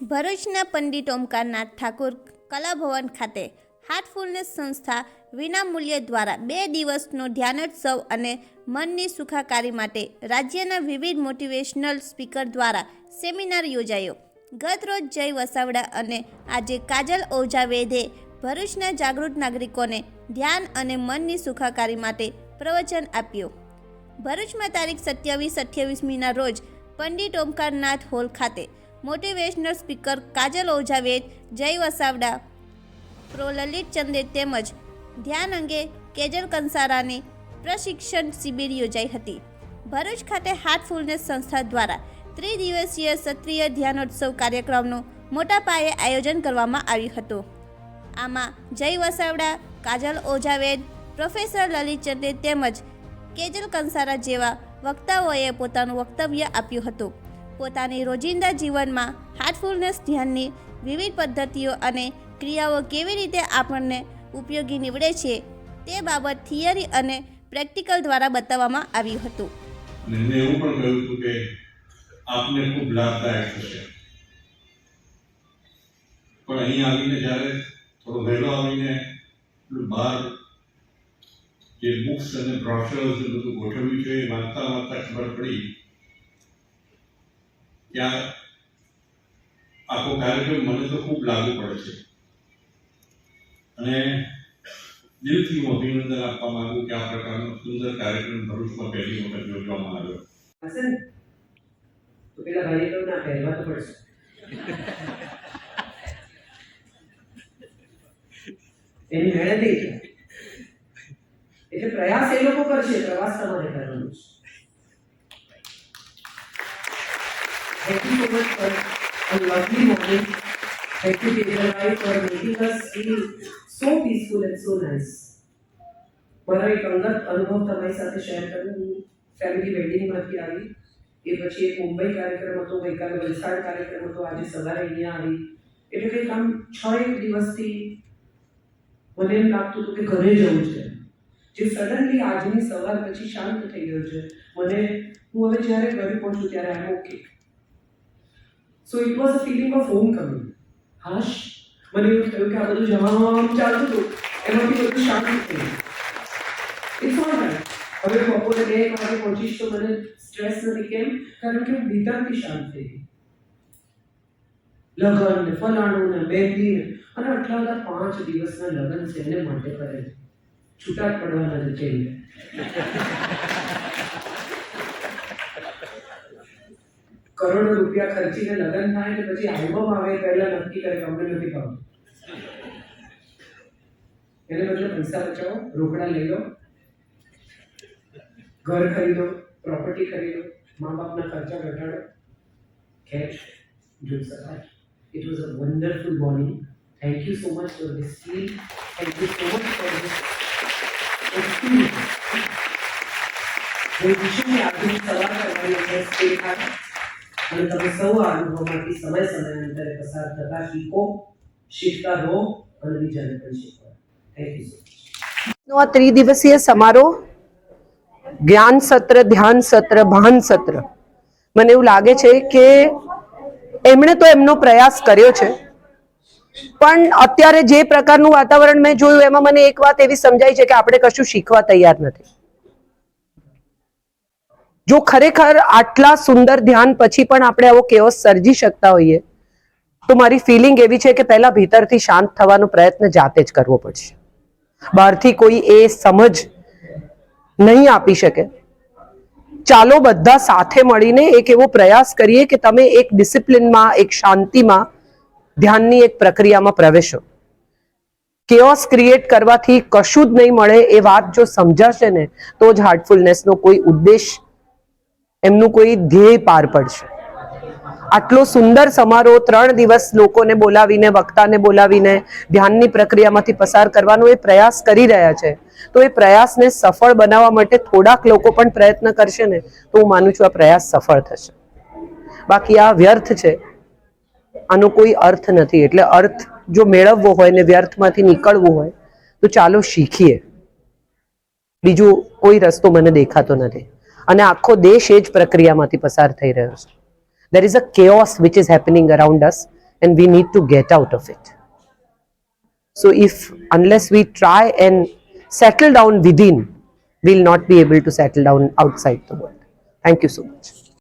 ભરૂચના પંડિત ઓમકારનાથ ઠાકુર કલાભવન ખાતે હાર્ટફુલનેસ સંસ્થા વિનામૂલ્ય દ્વારા બે દિવસનો ધ્યાનોત્સવ અને મનની સુખાકારી માટે રાજ્યના વિવિધ મોટિવેશનલ સ્પીકર દ્વારા સેમિનાર યોજાયો. ગત રોજ જય વસાવડા અને આજે કાજલ ઓઝા વેદે ભરૂચના જાગૃત નાગરિકોને ધ્યાન અને મનની સુખાકારી માટે પ્રવચન આપ્યું. ભરૂચમાં તારીખ સત્યાવીસ અઠ્યાવીસમીના રોજ પંડિત ઓમકારનાથ હોલ ખાતે motivational speaker Kajal ઓઝાવેદ Jay Vasavada. Pro Lalit Chande તેમજ ધ્યાન અંગે કેજલ કંસારાની પ્રશિક્ષણ શિબિર યોજાઈ હતી. ભરૂચ ખાતે હાર્ટફુલનેસ સંસ્થા દ્વારા ત્રિદિવસીય સત્રીય ધ્યાનોત્સવ કાર્યક્રમનું મોટા પાયે આયોજન કરવામાં આવ્યું હતું. આમાં જય વસાવડા, કાજલ ઓઝાવેદ પ્રોફેસર લલિત ચંદે તેમજ કેજલ કંસારા જેવા વક્તાઓએ પોતાનું વક્તવ્ય આપ્યું હતું. પોતાની રોજિંદા જીવનમાં હાર્ટફુલનેસ ધ્યાનની વિવિધ પદ્ધતિઓ અને ક્રિયાઓ કેવી રીતે આપણને ઉપયોગી નીવડે છે તે બાબત થિયરી અને પ્રેક્ટિકલ દ્વારા બતાવવામાં આવ્યું હતું. અને એવું પણ કહ્યું હતું કે આપને ખૂબ લાભદાયક થશે. પણ અહીં આવીને જ્યારે થોડો વહેલો આવીને બહાર જે બુક્સ અને બ્રોશર્સ બધું ગોઠવ્યું છે, એ વાંચતા વાંચતા ખબર પડી ત્યાં આખો કાર્યક્રમ મને તો ખૂબ લાગુ પડે છે. અને દિલથી હું અભિનંદન આપવા માંગુ કે આ પ્રકારનો સુંદર કાર્યક્રમ ભરૂચમાં પહેલી વખત યોજવામાં આવ્યો. તો પેલા ભાઈ ના પહેરવા તો પડશે. એની મહેનત એટલે પ્રયાસ એ લોકો કરશે, પ્રવાસ તમારે કરવાનો છે. So much for a lovely morning. Thank you, Devarai, for making us feel so peaceful and so nice. મારો એક અંગત અનુભવ તમારી સાથે શેર કરું હું ફેમિલી વેડિંગમાંથી આવી એ પછી એક મુંબઈ કાર્યક્રમ હતો ગઈકાલે વલસાડ કાર્યક્રમ હતો આજે સવારે અહીંયા આવી એટલે કંઈક આમ છ એક દિવસથી મને એમ લાગતું હતું કે ઘરે જવું છે જે સડનલી આજની સવાર પછી શાંત થઈ ગયું છે મને હું હવે જ્યારે ઘરે પહોંચું ત્યારે I okay so it was a feeling of homecoming હાશ મને એવું થયું કે આ બધું જવાનું ચાલતું હતું એમાંથી બધું શાંત થઈ ગયું ઇટ્સ ઓલ રાઈટ હવે બપોરે બે એક વાગે પહોંચીશ તો મને સ્ટ્રેસ નથી કેમ કારણ કે હું ભીતરથી શાંત થઈ ગઈ લગન ને ફલાણું ને મહેંદી ને અને આટલા બધા પાંચ દિવસના લગન છે એને માટે કરે છે છૂટા જ પડવાના છે કરોડો રૂપિયા ખર્ચીને લગન થાય ને પછી આલ્બમ આવે પહેલા નક્કી કરે કે અમને નથી ભાવતું એને બદલે પૈસા બચાવો રોકડા લઈ લો ઘર ખરીદો પ્રોપર્ટી ખરીદો મા બાપના ખર્ચા ઘટાડો કેચ જો સકાય it was a wonderful morning thank you so much for this feel thank you so much for this experience હું વિશુની આજની સવાર કરવાની અંદર સ્ટે થાય અને તમે સૌ આ અનુભવમાંથી સમય સમયાંતરે પસાર થતા શીખો શીખતા રહો અને બીજાને પણ શીખો થેન્ક યુ નો આ ત્રિદિવસીય સમારોહ જ્ઞાન સત્ર ધ્યાન સત્ર ભાન સત્ર મને એવું લાગે છે કે એમણે તો એમનો પ્રયાસ કર્યો છે. પણ અત્યારે જે પ્રકારનું વાતાવરણ મેં જોયું, એમાં મને એક વાત એવી સમજાય છે કે આપણે કશું શીખવા તૈયાર નથી. જો ખરેખર આટલા સુંદર ધ્યાન પછી પણ આપણે આવો કેઓસ સર્જી શકતા હોઈએ, તો મારી ફિલિંગ એવી છે કે પહેલા ભીતરથી શાંત થવાનો પ્રયત્ન જાતે જ કરવો પડશે. બહારથી કોઈ એ સમજ નહીં આપી શકે. ચાલો બધા સાથે મળીને એક એવો પ્રયાસ કરીએ કે તમે એક ડિસિપ્લિનમાં એક શાંતિમાં ધ્યાનની એક પ્રક્રિયામાં પ્રવેશો. કેઓસ ક્રિએટ કરવાથી કશું જ નહીં મળે એ વાત જો સમજાશે ને, તો જ હાર્ટફુલનેસનો કોઈ ઉદ્દેશ એમનું કોઈ ધ્યેય પાર પડશે. આટલો સુંદર સમારોહ ત્રણ દિવસ લોકોને બોલાવીને, વક્તાને બોલાવીને, ધ્યાનની પ્રક્રિયામાંથી પસાર કરવાનો એ પ્રયાસ કરી રહ્યા છે. તો એ પ્રયાસને સફળ બનાવવા માટે થોડાક લોકો પણ પ્રયત્ન કરશે ને, તો હું માનું છું આ પ્રયાસ સફળ થશે. બાકી આ વ્યર્થ છે. આનો કોઈ અર્થ નથી. એટલે અર્થ જો મેળવવો હોય ને વ્યર્થમાંથી નીકળવું હોય, તો ચાલો શીખીએ. બીજું કોઈ રસ્તો મને દેખાતો નથી. અને આખો દેશ એ જ પ્રક્રિયામાંથી પસાર થઈ રહ્યો છે there is a chaos which is happening around us and we need to get out of it. So, if unless we try and settle down within, we'll not be able to settle down outside the world. Thank you so much.